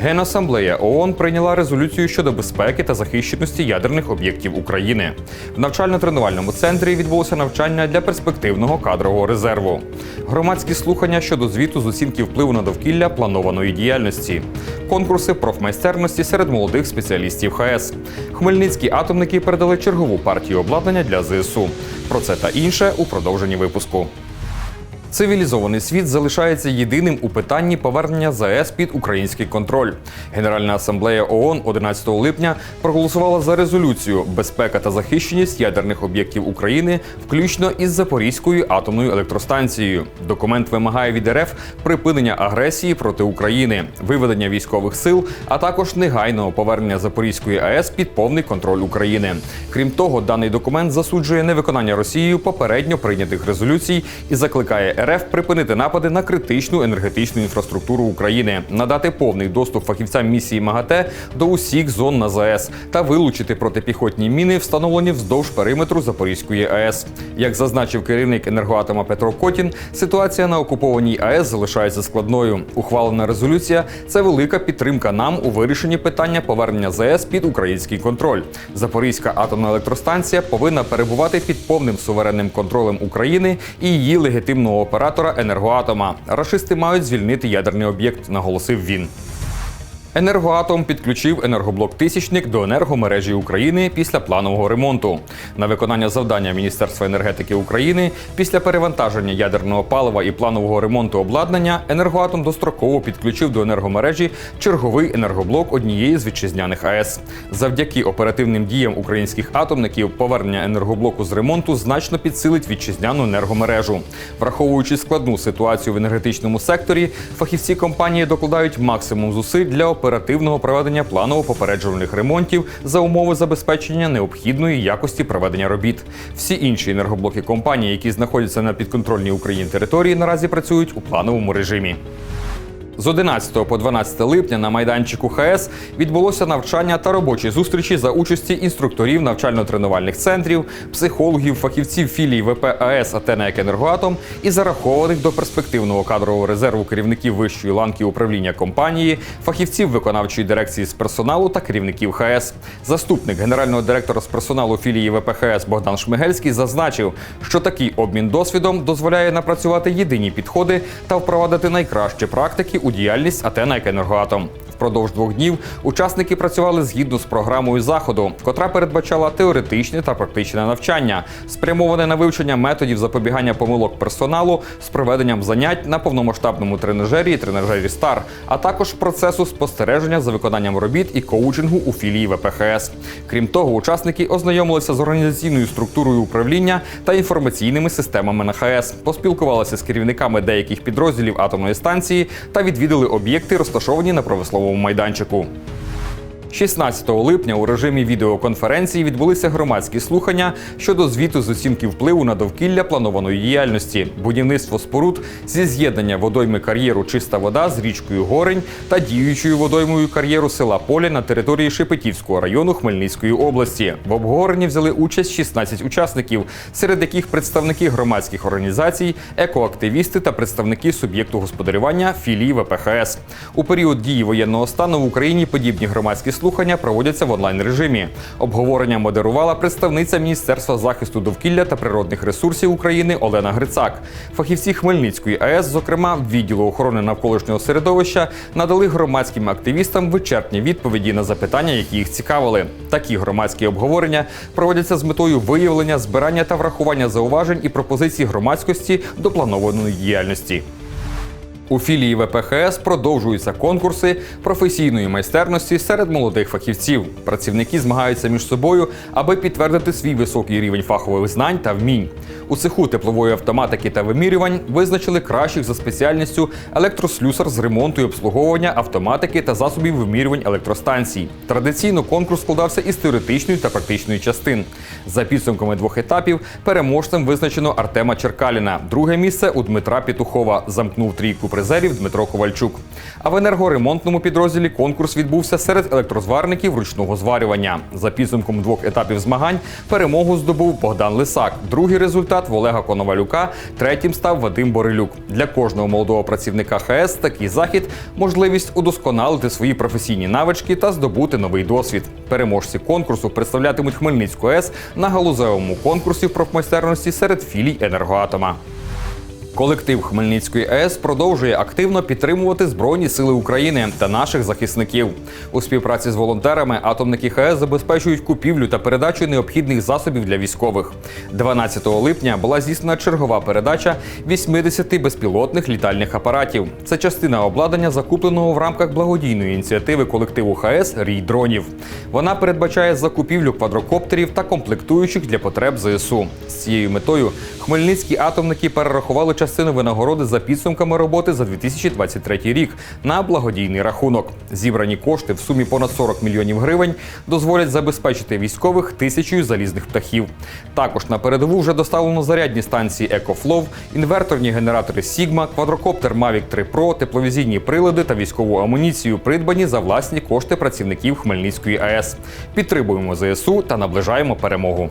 Генасамблея ООН прийняла резолюцію щодо безпеки та захищеності ядерних об'єктів України. В навчально-тренувальному центрі відбулося навчання для перспективного кадрового резерву. Громадські слухання щодо звіту з оцінки впливу на довкілля планованої діяльності, конкурси профмайстерності серед молодих спеціалістів ХАЕС. Хмельницькі атомники передали чергову партію обладнання для ЗСУ. Про це та інше у продовженні випуску. Цивілізований світ залишається єдиним у питанні повернення ЗАЕС під український контроль. Генеральна асамблея ООН 11 липня проголосувала за резолюцію безпека та захищеність ядерних об'єктів України, включно із Запорізькою атомною електростанцією. Документ вимагає від РФ припинення агресії проти України, виведення військових сил, а також негайного повернення Запорізької АЕС під повний контроль України. Крім того, даний документ засуджує невиконання Росією попередньо прийнятих резолюцій і закликає РФ припинити напади на критичну енергетичну інфраструктуру України, надати повний доступ фахівцям місії МАГАТЕ до усіх зон на ЗАЕС та вилучити протипіхотні міни, встановлені вздовж периметру Запорізької АЕС. Як зазначив керівник енергоатома Петро Котін, ситуація на окупованій АЕС залишається складною. Ухвалена резолюція це велика підтримка нам у вирішенні питання повернення ЗАЕС під український контроль. Запорізька атомна електростанція повинна перебувати під повним суверенним контролем України і її легітимного оператора енергоатома. Рашисти мають звільнити ядерний об'єкт, наголосив він. Енергоатом підключив енергоблок Тисячник до енергомережі України після планового ремонту. На виконання завдання Міністерства енергетики України після перевантаження ядерного палива і планового ремонту обладнання енергоатом достроково підключив до енергомережі черговий енергоблок однієї з вітчизняних АЕС. Завдяки оперативним діям українських атомників повернення енергоблоку з ремонту значно підсилить вітчизняну енергомережу. Враховуючи складну ситуацію в енергетичному секторі, фахівці компанії докладають максимум зусиль для оперативного проведення планово-попереджувальних ремонтів за умови забезпечення необхідної якості проведення робіт. Всі інші енергоблоки компанії, які знаходяться на підконтрольній Україні території, наразі працюють у плановому режимі. З 11 по 12 липня на майданчику ХАЕС відбулося навчання та робочі зустрічі за участі інструкторів навчально-тренувальних центрів, психологів, фахівців філій ВП АЕС «Атена енергоатом» і зарахованих до перспективного кадрового резерву керівників вищої ланки управління компанії, фахівців виконавчої дирекції з персоналу та керівників ХАЕС. Заступник генерального директора з персоналу філії ВП ХАЕС Богдан Шмигельський зазначив, що такий обмін досвідом дозволяє напрацювати єдині підходи та впровадити найкращі практики у діяльність Атена як енергоатом. Впродовж двох днів учасники працювали згідно з програмою заходу, котра передбачала теоретичне та практичне навчання, спрямоване на вивчення методів запобігання помилок персоналу з проведенням занять на повномасштабному тренажері і тренажері Стар, а також процесу спостереження за виконанням робіт і коучингу у філії ВПХС. Крім того, учасники ознайомилися з організаційною структурою управління та інформаційними системами на ХАЕС, поспілкувалися з керівниками деяких підрозділів атомної станції та відвідали об'єкти, розташовані на промисловому майданчику. 16 липня у режимі відеоконференції відбулися громадські слухання щодо звіту з оцінки впливу на довкілля планованої діяльності, будівництво споруд зі з'єднання водойми кар'єру Чиста вода з річкою Горень та діючою водоймою кар'єру села Поле на території Шепетівського району Хмельницької області. В обговоренні взяли участь 16 учасників, серед яких представники громадських організацій, екоактивісти та представники суб'єкту господарювання філії ВПХС. У період дії воєнного стану в Україні подібні громадські слухання проводяться в онлайн режимі. Обговорення модерувала представниця Міністерства захисту довкілля та природних ресурсів України Олена Грицак. Фахівці Хмельницької АЕС, зокрема відділу охорони навколишнього середовища, надали громадським активістам вичерпні відповіді на запитання, які їх цікавили. Такі громадські обговорення проводяться з метою виявлення, збирання та врахування зауважень і пропозицій громадськості до планованої діяльності. У філії ВПХС продовжуються конкурси професійної майстерності серед молодих фахівців. Працівники змагаються між собою, аби підтвердити свій високий рівень фахових знань та вмінь. У цеху теплової автоматики та вимірювань визначили кращих за спеціальністю електрослюсар з ремонту і обслуговування автоматики та засобів вимірювань електростанцій. Традиційно конкурс складався із теоретичної та практичної частин. За підсумками двох етапів переможцем визначено Артема Черкаліна. Друге місце у Дмитра Петухова замкнув трійку призерів Дмитро Ковальчук. А в енергоремонтному підрозділі конкурс відбувся серед електрозварників ручного зварювання. За підсумком двох етапів змагань перемогу здобув Богдан Лисак. Другий результат Олега Коновалюка. Третім став Вадим Борилюк. Для кожного молодого працівника ХС такий захід можливість удосконалити свої професійні навички та здобути новий досвід. Переможці конкурсу представлятимуть Хмельницьку АЕС на галузевому конкурсі в профмайстерності серед філій енергоатома. Колектив Хмельницької АЕС продовжує активно підтримувати Збройні Сили України та наших захисників. У співпраці з волонтерами атомники ХАЕС забезпечують купівлю та передачу необхідних засобів для військових. 12 липня була здійснена чергова передача 80 безпілотних літальних апаратів. Це частина обладнання, закупленого в рамках благодійної ініціативи колективу ХАЕС Рій дронів. Вона передбачає закупівлю квадрокоптерів та комплектуючих для потреб ЗСУ. З цією метою хмельницькі атомники перерахували частину винагороди за підсумками роботи за 2023 рік на благодійний рахунок. Зібрані кошти в сумі понад 40 мільйонів гривень дозволять забезпечити військових тисячою залізних птахів. Також на передову вже доставлено зарядні станції «Екофлов», інверторні генератори Сігма, квадрокоптер Mavic 3 Pro, тепловізійні прилади та військову амуніцію, придбані за власні кошти працівників Хмельницької АЕС. Підтримуємо ЗСУ та наближаємо перемогу.